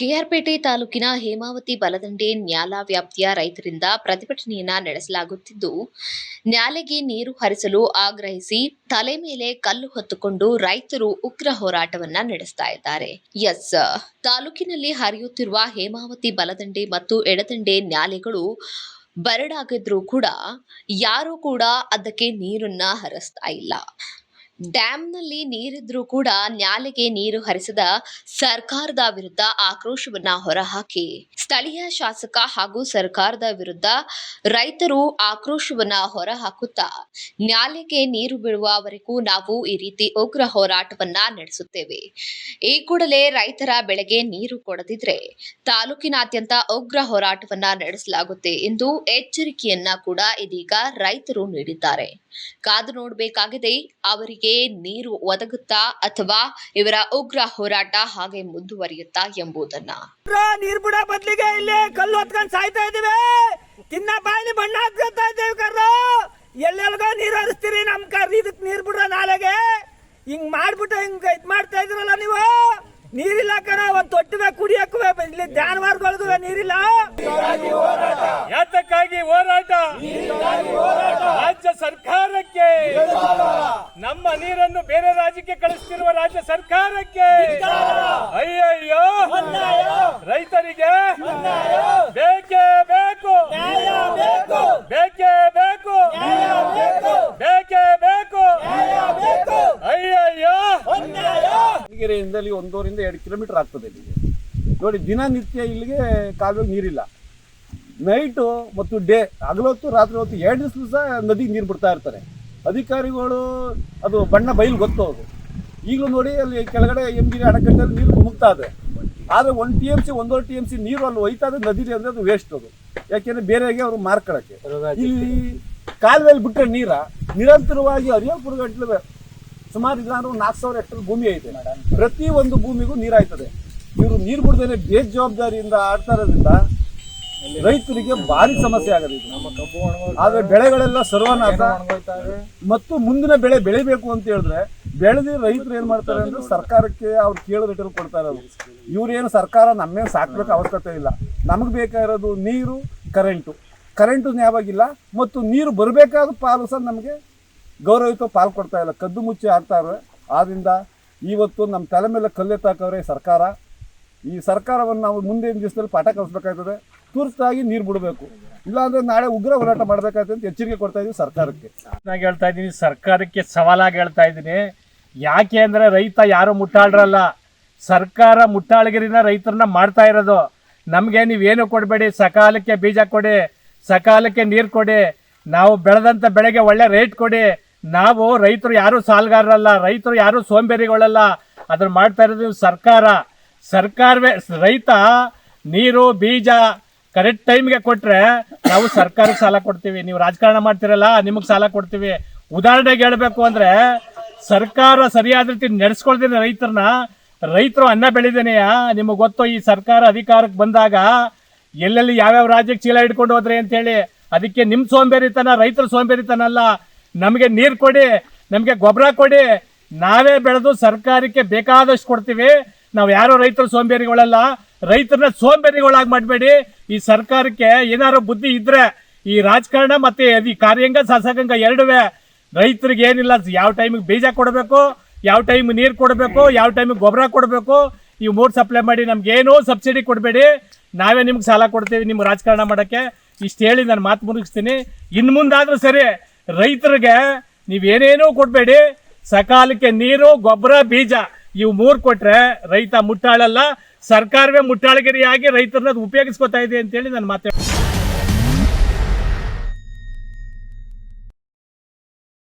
ಕೆಆರ್ಪೇಟೆ ತಾಲೂಕಿನ ಹೇಮಾವತಿ ಬಲದಂಡೆ ನ್ಯಾಲ ವ್ಯಾಪ್ತಿಯ ರೈತರಿಂದ ಪ್ರತಿಭಟನೆಯನ್ನ ನಡೆಸಲಾಗುತ್ತಿದ್ದು, ನ್ಯಾಲೆಗೆ ನೀರು ಹರಿಸಲು ಆಗ್ರಹಿಸಿ ತಲೆ ಮೇಲೆ ಕಲ್ಲು ಹೊತ್ತುಕೊಂಡು ರೈತರು ಉಗ್ರ ಹೋರಾಟವನ್ನ ನಡೆಸ್ತಾ ಇದ್ದಾರೆ. ಎಸ್. ತಾಲೂಕಿನಲ್ಲಿ ಹರಿಯುತ್ತಿರುವ ಹೇಮಾವತಿ ಬಲದಂಡೆ ಮತ್ತು ಎಡದಂಡೆ ನ್ಯಾಲೆಗಳು ಬರಡಾಗಿದ್ರೂ ಕೂಡ ಯಾರೂ ಕೂಡ ಅದಕ್ಕೆ ನೀರನ್ನ ಹರಿಸ್ತಾ ಇಲ್ಲ. ಡ್ಯಾಂನಲ್ಲಿ ನೀರಿದ್ರೂ ಕೂಡ ನ್ಯಾಲೆಗೆ ನೀರು ಹರಿಸದ ಸರ್ಕಾರದ ವಿರುದ್ಧ ಆಕ್ರೋಶವನ್ನ ಹೊರಹಾಕಿ. ಸ್ಥಳೀಯ ಶಾಸಕ ಹಾಗೂ ಸರ್ಕಾರದ ವಿರುದ್ಧ ರೈತರು ಆಕ್ರೋಶವನ್ನ ಹೊರಹಾಕುತ್ತಾ, ನ್ಯಾಲೆಗೆ ನೀರು ಬಿಡುವವರೆಗೂ ನಾವು ಈ ರೀತಿ ಉಗ್ರ ಹೋರಾಟವನ್ನ ನಡೆಸುತ್ತೇವೆ. ಈ ಕೂಡಲೇ ರೈತರ ಬೆಳೆಗೆ ನೀರು ಕೊಡದಿದ್ರೆ ತಾಲೂಕಿನಾದ್ಯಂತ ಉಗ್ರ ಹೋರಾಟವನ್ನ ನಡೆಸಲಾಗುತ್ತೆ ಎಂದು ಎಚ್ಚರಿಕೆಯನ್ನ ಕೂಡ ಇದೀಗ ರೈತರು ನೀಡಿದ್ದಾರೆ. ಕಾದು ನೋಡಬೇಕಾಗಿದೆ ಅವರಿಗೆ ನೀರು ಒದಗುತ್ತಾ ಅಥವಾ ಇವರ ಉಗ್ರ ಹೋರಾಟ ಹಾಗೆ ಮುಂದುವರಿಯುತ್ತಾ ಎಂಬುದನ್ನ. ನೀರು ನೀರ್ ಬಿಡ ಬದ್ಲಿಗೆ ಇಲ್ಲಿ ಕಲ್ಲು ಹೊತ್ಕೊಂಡು ಸಾಯ್ತಾ ಇದೀವಿ ತಿನ್ನ ಬಾಯಿ ಬಣ್ಣ ಹಾಕ್ತಾ ಇದ್ದೇವೆ ಕರ್ರು. ಎಲ್ಲೆಲ್ಗೋ ನೀರು ಹರಿಸ್ತೀರಿ ನಮ್ ಕರ್ ಇದಕ್ ನೀರ್ ಬಿಡ್ರ ನಾಳೆಗೆ. ಹಿಂಗ್ ಮಾಡ್ಬಿಟ್ಟು ಹಿಂಗ್ ಇದ್ ಮಾಡ್ತಾ ಇದ್ರಲ್ಲ ನೀವು? ನೀರಿಲ್ಲ ಕರ ಒಂದ್ ತೊಟ್ಟಿಗೆ ಕುಡಿಯಕ್ಕೂ ಇಲ್ಲಿ ಜಾನುವಾರುಗಳಿಗೂ ನೀರಿಲ್ಲ. ಯಾತಕ್ಕಾಗಿ ಹೋರಾಟ? ರಾಜ್ಯ ಸರ್ಕಾರಕ್ಕೆ. ನೀರನ್ನು ಬೇರೆ ರಾಜ್ಯಕ್ಕೆ ಕಳಿಸ್ತಿರುವ ರಾಜ್ಯ ಸರ್ಕಾರಕ್ಕೆ. ಅಯ್ಯಯ್ಯೋ. ರೈತರಿಗೆ ಬೇಕೇ ಬೇಕು. ಬೇಕೇ ಬೇಕು. ಬೇಕೇ ಬೇಕು. ಅಯ್ಯಯ್ಯೋ. ದಾವಣಗೆರೆಯಿಂದ ಇಲ್ಲಿ ಒಂದೂವರಿಂದ ಎರಡು ಕಿಲೋಮೀಟರ್ ಆಗ್ತದೆ ಇಲ್ಲಿಗೆ. ನೋಡಿ, ದಿನನಿತ್ಯ ಇಲ್ಲಿಗೆ ಕಾಲುವೆ ನೀರಿಲ್ಲ. ನೈಟು ಮತ್ತು ಡೇ ಹಗಲೊತ್ತು, ರಾತ್ರಿ ಹೊತ್ತು ಎರಡು ದಿವಸ ನದಿಗೆ ನೀರು ಬಿಡ್ತಾ ಇರ್ತಾರೆ ಅಧಿಕಾರಿಗಳು ಅದು ಬಣ್ಣ ಬಯಲು ಗೊತ್ತು ಅದು. ಈಗಲೂ ನೋಡಿ ಅಲ್ಲಿ ಕೆಳಗಡೆ ಎಂಗಿರಿ ಅಣೆಕಟ್ಟೆಯಲ್ಲಿ ನೀರು ಮುಗ್ತಾ ಇದೆ ಆದರೆ ಒಂದು ಟಿ ಎಂ ಸಿ ಒಂದೂವರೆ ಟಿ ಎಂ ಸಿ ನೀರು ಅಲ್ಲಿ ಒಯ್ತಾ ಇದೆ ನದಿಲಿ ಅಂದರೆ ಅದು ವೇಸ್ಟ್ ಅದು. ಯಾಕೆಂದರೆ ಬೇರೆಗೆ ಅವರು ಮಾರ್ಕೊಳ್ಳೋಕ್ಕೆ ಇಲ್ಲಿ ಕಾಲುವೆಯಲ್ಲಿ ಬಿಟ್ಟರೆ ನೀರ ನಿರಂತರವಾಗಿ ಹರಿಯಲ್ಪುರ ಗಂಟ್ಲು ಸುಮಾರು ಇಲ್ಲಾಂದ್ರೆ ಒಂದು ನಾಲ್ಕು ಸಾವಿರ ಹೆಕ್ಟರ್ ಭೂಮಿ ಐತೆ. ಪ್ರತಿ ಒಂದು ಭೂಮಿಗೂ ನೀರಾಯ್ತದೆ. ಇವರು ನೀರು ಬಿಡದೇನೆ ಬೇಜವಾಬ್ದಾರಿಯಿಂದ ಆಡ್ತಾ ಇರೋದ್ರಿಂದ ರೈತರಿಗೆ ಭಾರಿ ಸಮಸ್ಯೆ ಆಗದೆ ಆದ್ರೆ ಬೆಳೆಗಳೆಲ್ಲ ಸರ್ವನಾಶ. ಮತ್ತು ಮುಂದಿನ ಬೆಳೆ ಬೆಳಿಬೇಕು ಅಂತ ಹೇಳಿದ್ರೆ ಬೆಳೆದಿ ರೈತರು ಏನ್ ಮಾಡ್ತಾರೆ ಅಂದ್ರೆ ಸರ್ಕಾರಕ್ಕೆ ಅವ್ರು ಕೇಳಿದ್ರು ಕೊಡ್ತಾರೆ ಅವರು. ಇವ್ರೇನು ಸರ್ಕಾರ ನಮ್ಮೇನು ಸಾಕ್ಬೇಕು ಅವಶ್ಯಕತೆ ಇಲ್ಲ. ನಮಗೆ ಬೇಕಾಗಿರೋದು ನೀರು ಕರೆಂಟು. ಕರೆಂಟು ನ್ಯಾಯವಾಗಿಲ್ಲ ಮತ್ತು ನೀರು ಬರಬೇಕಾದ ಪಾಲು ಸಹ ನಮಗೆ ಗೌರವಯುತ ಪಾಲು ಕೊಡ್ತಾ ಇಲ್ಲ. ಕದ್ದು ಮುಚ್ಚಿ ಆಗ್ತಾರೆ ಆದ್ರಿಂದ ಇವತ್ತು ನಮ್ಮ ತಲೆ ಮೇಲೆ ಕಲ್ಲೆತ್ತಾಕವ್ರೆ ಸರ್ಕಾರ. ಈ ಸರ್ಕಾರವನ್ನು ನಾವು ಮುಂದಿನ ದಿವಸದಲ್ಲಿ ಪಾಠ ಕಲಿಸ್ಬೇಕಾಗ್ತದೆ. ತುರ್ತಾಗಿ ನೀರು ಬಿಡಬೇಕು. ಇಲ್ಲಾಂದ್ರೆ ನಾಳೆ ಉಗ್ರ ಹೋರಾಟ ಮಾಡಬೇಕಾಗ್ತದೆ ಅಂತ ಎಚ್ಚರಿಕೆ ಕೊಡ್ತಾ ಇದೀವಿ ಸರ್ಕಾರಕ್ಕೆ. ನಾನು ಹೇಳ್ತಾ ಇದ್ದೀನಿ, ಸರ್ಕಾರಕ್ಕೆ ಸವಾಲಾಗಿ ಹೇಳ್ತಾ ಇದ್ದೀನಿ. ಯಾಕೆ ಅಂದರೆ ರೈತ ಯಾರು ಮುಟ್ಟಾಳ್ರಲ್ಲ. ಸರ್ಕಾರ ಮುಟ್ಟಾಳಗಿರಿನ ರೈತರನ್ನ ಮಾಡ್ತಾ ಇರೋದು. ನಮಗೆ ನೀವೇನು ಕೊಡಬೇಡಿ, ಸಕಾಲಕ್ಕೆ ಬೀಜ ಕೊಡಿ, ಸಕಾಲಕ್ಕೆ ನೀರು ಕೊಡಿ, ನಾವು ಬೆಳೆದಂಥ ಬೆಳೆಗೆ ಒಳ್ಳೆ ರೇಟ್ ಕೊಡಿ. ನಾವು ರೈತರು ಯಾರೂ ಸಾಲಗಾರರಲ್ಲ, ರೈತರು ಯಾರೂ ಸೋಂಬೇರಿಗಳಲ್ಲ. ಅದನ್ನು ಮಾಡ್ತಾ ಇರೋದು ಸರ್ಕಾರ. ಸರ್ಕಾರವೇ, ರೈತ ನೀರು, ಬೀಜ ಕರೆಕ್ಟ್ ಟೈಮ್ಗೆ ಕೊಟ್ರೆ ನಾವು ಸರ್ಕಾರಕ್ಕೆ ಸಾಲ ಕೊಡ್ತೀವಿ. ನೀವು ರಾಜಕಾರಣ ಮಾಡ್ತಿರಲ್ಲ, ನಿಮಗೆ ಸಾಲ ಕೊಡ್ತೀವಿ. ಉದಾಹರಣೆಗೆ ಹೇಳ್ಬೇಕು ಅಂದ್ರೆ, ಸರ್ಕಾರ ಸರಿಯಾದ ರೀತಿ ನಡೆಸ್ಕೊಳ್ತೀನಿ ರೈತರನ್ನ ರೈತರು ಅನ್ನ ಬೆಳಿದೇನೆಯ? ನಿಮಗೆ ಗೊತ್ತು ಈ ಸರ್ಕಾರ ಅಧಿಕಾರಕ್ಕೆ ಬಂದಾಗ ಎಲ್ಲೆಲ್ಲಿ ಯಾವ್ಯಾವ ರಾಜ್ಯಕ್ಕೆ ಚೀಲ ಹಿಡ್ಕೊಂಡು ಹೋದ್ರಿ ಅಂತೇಳಿ. ಅದಕ್ಕೆ ನಿಮ್ಮ ಸೋಂಬೇರಿತನ, ರೈತರ ಸೋಂಬೇರಿತನ ಅಲ್ಲ. ನಮಗೆ ನೀರು ಕೊಡಿ, ನಮಗೆ ಗೊಬ್ಬರ ಕೊಡಿ. ನಾವೇ ಬೆಳೆದು ಸರ್ಕಾರಕ್ಕೆ ಬೇಕಾದಷ್ಟು ಕೊಡ್ತೀವಿ. ನಾವು ಯಾರೋ ರೈತರು ಸೋಂಬೇರಿಗಳಲ್ಲ. ರೈತರನ್ನ ಸೋಂಬೇರಿಗಳಾಗಿ ಮಾಡಬೇಡಿ. ಈ ಸರ್ಕಾರಕ್ಕೆ ಏನಾದ್ರು ಬುದ್ಧಿ ಇದ್ರೆ ಈ ರಾಜಕಾರಣ ಮತ್ತೆ ಈ ಕಾರ್ಯಾಂಗ ಶಾಸಕಾಂಗ ಎರಡುವೆ ರೈತರಿಗೆ ಏನಿಲ್ಲ, ಯಾವ ಟೈಮಿಗೆ ಬೀಜ ಕೊಡಬೇಕು, ಯಾವ ಟೈಮ್ ನೀರು ಕೊಡಬೇಕು, ಯಾವ ಟೈಮಿಗೆ ಗೊಬ್ಬರ ಕೊಡಬೇಕು, ಈ ಮೂರು ಸಪ್ಲೈ ಮಾಡಿ ನಮ್ಗೆ ಏನೋ ಸಬ್ಸಿಡಿ ಕೊಡಬೇಡಿ. ನಾವೇ ನಿಮ್ಗೆ ಸಾಲ ಕೊಡ್ತೀವಿ ನಿಮ್ಗೆ ರಾಜಕಾರಣ ಮಾಡೋಕ್ಕೆ. ಇಷ್ಟು ಹೇಳಿ ನಾನು ಮಾತು ಮುಗಿಸ್ತೀನಿ. ಇನ್ನು ಮುಂದಾದರೂ ಸರಿ, ರೈತರಿಗೆ ನೀವೇನೇನೂ ಕೊಡಬೇಡಿ. ಸಕಾಲಕ್ಕೆ ನೀರು ಗೊಬ್ಬರ ಬೀಜ, ಇವು ಮೂರು ಕೊಟ್ಟರೆ ರೈತ ಮುಟ್ಟಾಳಲ್ಲ. ಸರ್ಕಾರವೇ ಮುಟ್ಟಾಳಗಿರಿಯಾಗಿ ರೈತರನ್ನ ಉಪಯೋಗಿಸ್ಕೊತಾ ಇದೆ ಅಂತೇಳಿ ನಾನು ಮಾತಾಡ್ತೀನಿ.